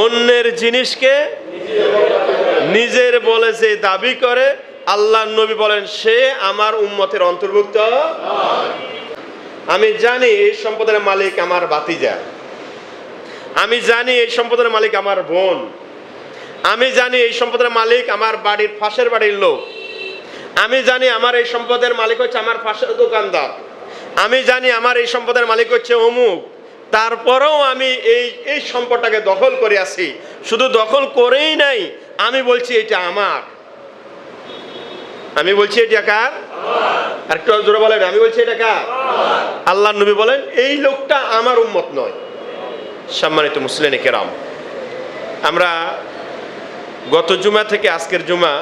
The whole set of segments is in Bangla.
অন্যের জিনিসকে নিজের বলে যে দাবি করে আল্লাহ নবী বলেন, সে আমার উম্মতের অন্তর্ভুক্ত। আমি জানি এই সম্পদের মালিক আমার বাতিজা আমি জানি এই সম্পদের মালিক আমার বোন। আমি জানি এই সম্পদের মালিক আমার বাড়ির পাশের বাড়ির লোক। আমি জানি আমার এই সম্পদের মালিক হচ্ছে আমার পাশের দোকানদার। আমি জানি আমার এই সম্পদের মালিক হচ্ছে অমুক। তারপরেও আমি এই এই সম্পদটাকে দখল করে আছি শুধু দখল করেই নাই আমি বলছি এটা আমার। আমি বলছি এটা কার? আর একটু জোরে বলেন আমি বলছি এটা কার? আল্লাহ নবী বলেন এই লোকটা আমার উম্মত নয়। সম্মানিত মুসলিম কেরাম আমরা গত জুমা থেকে আজকের জুমা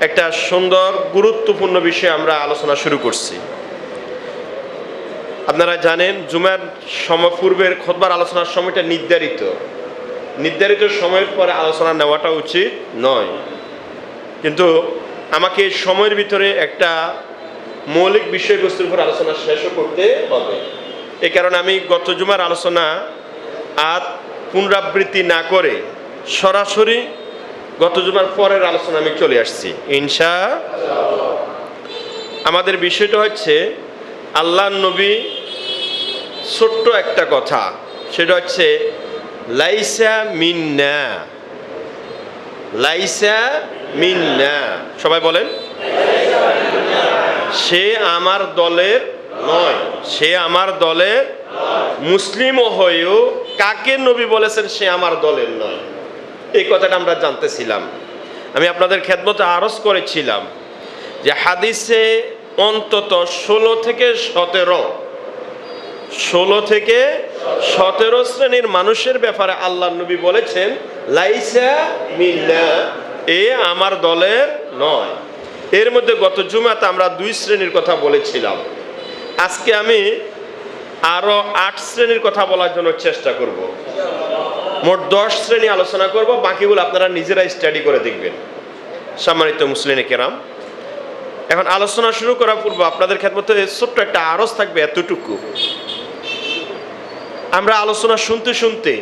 একটা সুন্দর গুরুত্বপূর্ণ বিষয়ে আমরা আলোচনা শুরু করছি। আপনারা জানেন, জুমার সময় পূর্বের খোদবার আলোচনার সময়টা নির্ধারিত। নির্ধারিত সময়ের পরে আলোচনা নেওয়াটা উচিত নয়। কিন্তু আমাকে সময়ের ভিতরে একটা মৌলিক বিষয়বস্তুর উপর আলোচনা শেষও করতে হবে। এই কারণে আমি গত জুমার আলোচনা আর পুনরাবৃত্তি না করে সরাসরি গত জুমার পরের আলোচনা আমি চলে আসছি, ইনশা আমাদের বিষয়টা হচ্ছে আল্লাহ নবী ছোট্ট একটা কথা, সেটা হচ্ছে, লাইসা মিন্না। লাইসা মিন্না। সবাই বলেন, সে আমার দলের নয়, সে আমার দলের মুসলিম হয়েও কাকে নবী বলেছেন সে আমার দলের নয়। এই কথাটা আমরা জানতেছিলাম। আমি আপনাদের খেদমতে আরজ করেছিলাম যে হাদিসে অন্তত ষোলো থেকে সতেরো। ষোলো থেকে সতেরো শ্রেণির মানুষের ব্যাপারে আল্লাহ নবী বলেছেন, লাইসা মিন্না এ আমার দলের নয়। এর মধ্যে গত জুমাতে আমরা দুই শ্রেণির কথা বলেছিলাম। আজকে আমি আরও আট শ্রেণির কথা বলার জন্য চেষ্টা করব। মোট দশ শ্রেণি আলোচনা করব, বাকিগুলো আপনারা নিজেরাই স্টাডি করে দেখবেন। সম্মানিত মুসলিম কেরাম এখন আলোচনা শুরু করার পূর্ব আপনাদের ক্ষেত্রে ছোট্ট একটা আরজ থাকবে এতটুকু। আমরা আলোচনা শুনতে শুনতে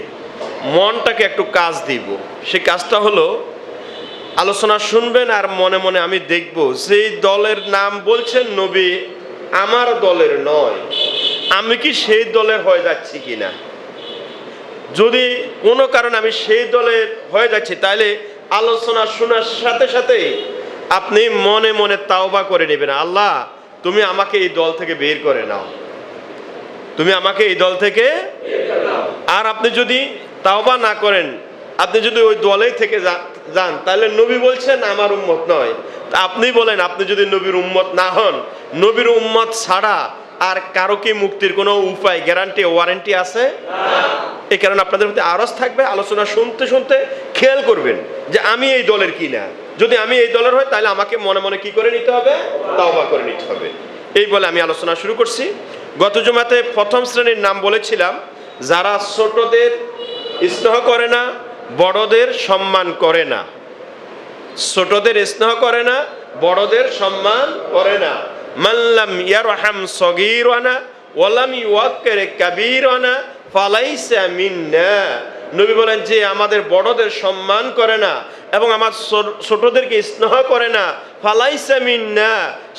মনটাকে একটু কাজ দিব। সেই কাজটা হলো, আলোচনা শুনবেন আর মনে মনে আমি দেখব যেই দলের নাম বলছেন নবী, আমার দলের নয়। আমি কি সেই দলের হয়ে যাচ্ছি কিনা? যদি কোনো কারণে আমি সেই দলের হয়ে যাচ্ছি, তাহলে আলোচনা শোনার সাথে সাথে আপনি মনে মনে তাওবা করে নেবেন। আল্লাহ তুমি আমাকে এই দল থেকে বের করে নাও। তুমি আমাকে এই দল থেকে আর আপনি যদি তাওবা না করেন আপনি যদি ওই দলেই থেকে যান তাহলে নবী বলছেন আমার উম্মত নয়। আপনি বলেন আপনি যদি নবীর উম্মত না হন নবীর উম্মত ছাড়া আর কারও কি মুক্তির কোনো উপায় গ্যারান্টি ওয়ারেন্টি আছে? এই কারণে আপনাদের প্রতি আরজ থাকবে আলোচনা শুনতে শুনতে খেয়াল করবেন যে আমি এই দলের কি না। যদি আমি এই দলের হয় তাহলে আমাকে মনে মনে কি করে নিতে হবে? তাওবা করে নিতে হবে। এই বলে আমি আলোচনা শুরু করছি। গত জুমাতে প্রথম শ্রেণির নাম বলেছিলাম, যারা ছোটদের স্নেহ করে না, বড়দের সম্মান করে না। ছোটদের স্নেহ করে না, বড়দের সম্মান করে না। মাল্লাম ইয়ারহাম সগীরানা ওয়ালাম ইউয়াক্কির কাবীরানা ফালাইসা মিন্না। নবী বলেন যে, আমাদের বড়দের সম্মান করে না এবং আমার ছোটদেরকে স্নেহ করে না। ফালাইসা মিন্না,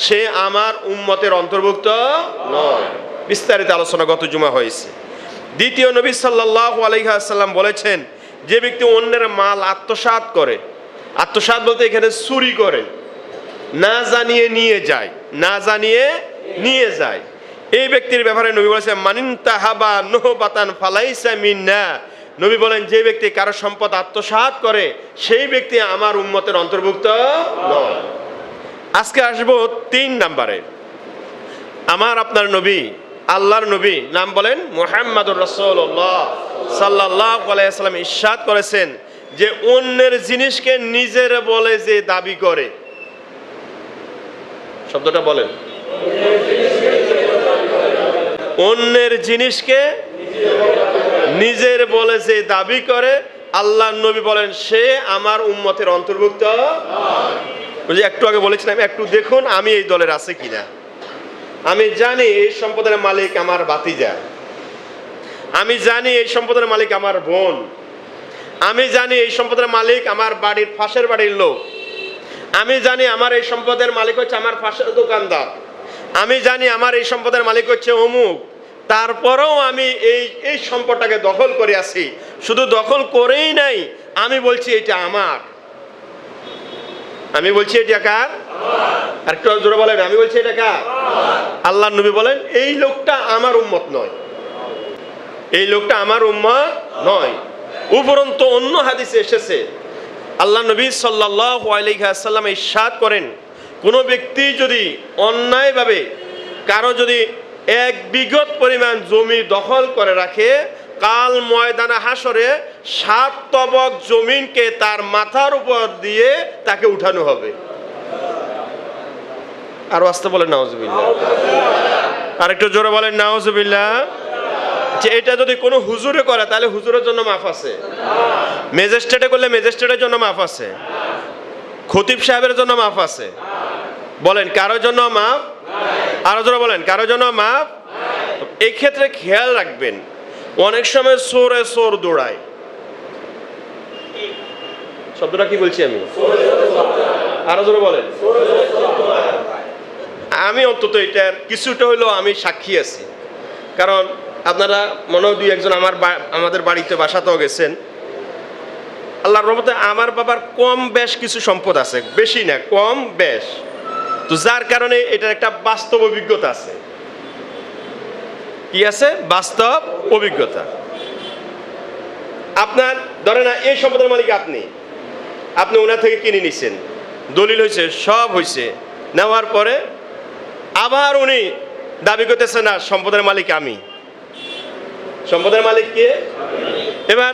সে আমার উম্মতের অন্তর্ভুক্ত নয়। বিস্তারিত আলোচনা গত জুমা হয়েছে। দ্বিতীয় নবী সাল্লাহ আলহাসাল্লাম বলেছেন, যে ব্যক্তি অন্যের মাল আত্মসাৎ করে, আত্মসাৎ বলতে এখানে চুরি করে, না জানিয়ে নিয়ে যায়, না জানিয়ে নিয়ে যায়। এই ব্যক্তির ব্যাপারে নবী বলেছেন মানিন তাহাবা নহবাতান ফালাইসা মিন্না নবী বলেন, যে ব্যক্তি কারও সম্পদ আত্মসাৎ করে, সেই ব্যক্তি আমার উম্মতের অন্তর্ভুক্ত আজকে আসব তিন নাম্বারে। আমার আপনার নবী, আল্লাহর নবী, নাম বলেন মোহাম্মদুর রসুল্লাহ সাল্লাহ ইস্বাদ করেছেন যে অন্যের জিনিসকে নিজের বলে যে দাবি করে। শব্দটা বলেন। অন্যের জিনিসকে নিজের বলে যে দাবি করে আল্লাহ নবী বলেন, সে আমার উম্মতের অন্তর্ভুক্ত। একটু আগে বলেছিলাম, একটু দেখুন আমি এই দলের আছে কিনা। আমি জানি এই সম্পদের মালিক আমার বাতিজা আমি জানি এই সম্পদের মালিক আমার বোন। আমি জানি এই সম্পদের মালিক আমার বাড়ির পাশের বাড়ির লোক। আমি জানি আমার এই সম্পদের মালিক হচ্ছে আমার পাশের দোকানদার। আমি জানি আমার এই সম্পদের মালিক হচ্ছে অমুক। তারপরেও আমি এই এই সম্পদটাকে দখল করে আছি শুধু দখল করেই নাই আমি বলছি এটা আমার। আমি বলছি এটা কার? আর একটু জোরে বলেন আমি বলছি এটা কার? আল্লাহ নবী বলেন এই লোকটা আমার উম্মত নয়। এই লোকটা আমার উম্মত নয়। উপরন্ত অন্য হাদিসে এসেছে আল্লাহ নবী সাল্লাহ আলাইসাল্লাম ইসাদ করেন কোনো ব্যক্তি যদি অন্যায়ভাবে কারও যদি এক বিগত পরিমাণ জমি দখল করে রাখে। কাল ময়দানা হাসরে সাত তবক জমিনকে তার মাথার উপর দিয়ে তাকে উঠানো হবে। আর আসতে বলেন নাওজবিল্লা আরেকটু জোরে বলেন নাওজবিল্লা যে এটা যদি কোনো হুজুরে করে, তাহলে হুজুরের জন্য মাফ আছে। ম্যাজিস্ট্রেটে করলে ম্যাজিস্ট্রেটের জন্য মাফ আছে। খতিব সাহেবের জন্য মাফ আছে। বলেন, কারোর জন্য মাফ? আরও জোরে বলেন কারোর জন্য মাফ? এই ক্ষেত্রে খেয়াল রাখবেন, অনেক সময় সোরে সোর দৌড়ায়। শব্দটা কি বলছি আমি? আরও জোরে বলেন। আমি অন্তত এটার কিছুটা হইলেও আমি সাক্ষী আছি। কারণ আপনারা মনে হয় দুই একজন আমার আমাদের বাড়িতে বাসাতেও গেছেন। আল্লাহর রহমতে আমার বাবার কম বেশ কিছু সম্পদ আছে, বেশি না, কম বেশ। তো যার কারণে এটার একটা বাস্তব অভিজ্ঞতা আছে। কি আছে? বাস্তব অভিজ্ঞতা। আপনার ধরে না, এই সম্পদের মালিক আপনি। আপনি ওনার থেকে কিনে নিছেন। দলিল হয়েছে, সব হয়েছে। নেওয়ার পরে আবার উনি দাবি করতেছে, না, সম্পদের মালিক আমি। সম্পদের মালিক কে? এবার,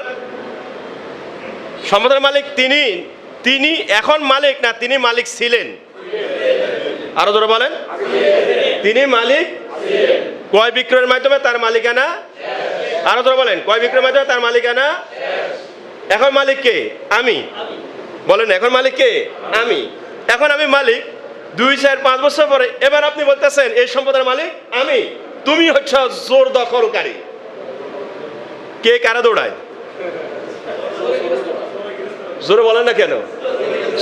সম্পদের মালিক তিনি তিনি এখন মালিক না, তিনি মালিক ছিলেন। আরও ধরে বলেন। তিনি মালিক। কয় বিক্রয়ের মাধ্যমে তার মালিকানা? আরও ধরে বলেন। কয় বিক্রয়ের মাধ্যমে তার মালিকানা? এখন মালিক কে? আমি। বলেন, এখন মালিক কে? আমি। এখন আমি মালিক। দুই, চার, পাঁচ বছর পরে এবার আপনি বলতেছেন, এই সম্পদের মালিক আমি। তুমি হচ্ছ জোর দখলকারী। কে কারা দৌড়ায়? জোরে বলেন না কেন?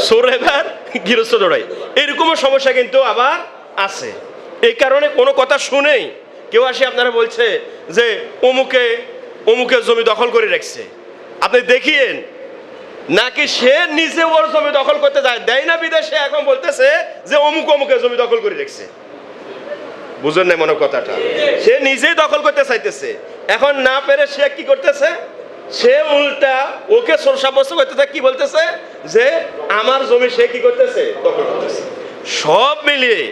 সোর এবার গৃহস্থ দৌড়ায় এরকমও সমস্যা কিন্তু আবার আছে। এই কারণে কোনো কথা শুনেই কেউ আসে, আপনারা বলছে যে অমুকে, অমুকের জমি দখল করে রাখছে। আপনি দেখিয়েন, নাকি সে নিজে ওর জমি দখল করতে যায়? দেয় না বিদেশে, এখন বলতেছে যে অমুক অমুকের জমি দখল করে রেখেছে। বুঝেন না মনে কথাটা? সে নিজেই দখল করতে চাইতেছে। এখন না পেরে সে কি করতেছে? সে উল্টা ওকে সাব্যস্ত করতেছে কি বলতেছে? যে আমার জমি সে কি করতেছে? দখল করতেছে। সব মিলিয়ে,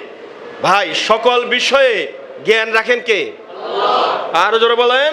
ভাই, সকল বিষয়ে জ্ঞান রাখেন কে? আরও জোরে বলেন।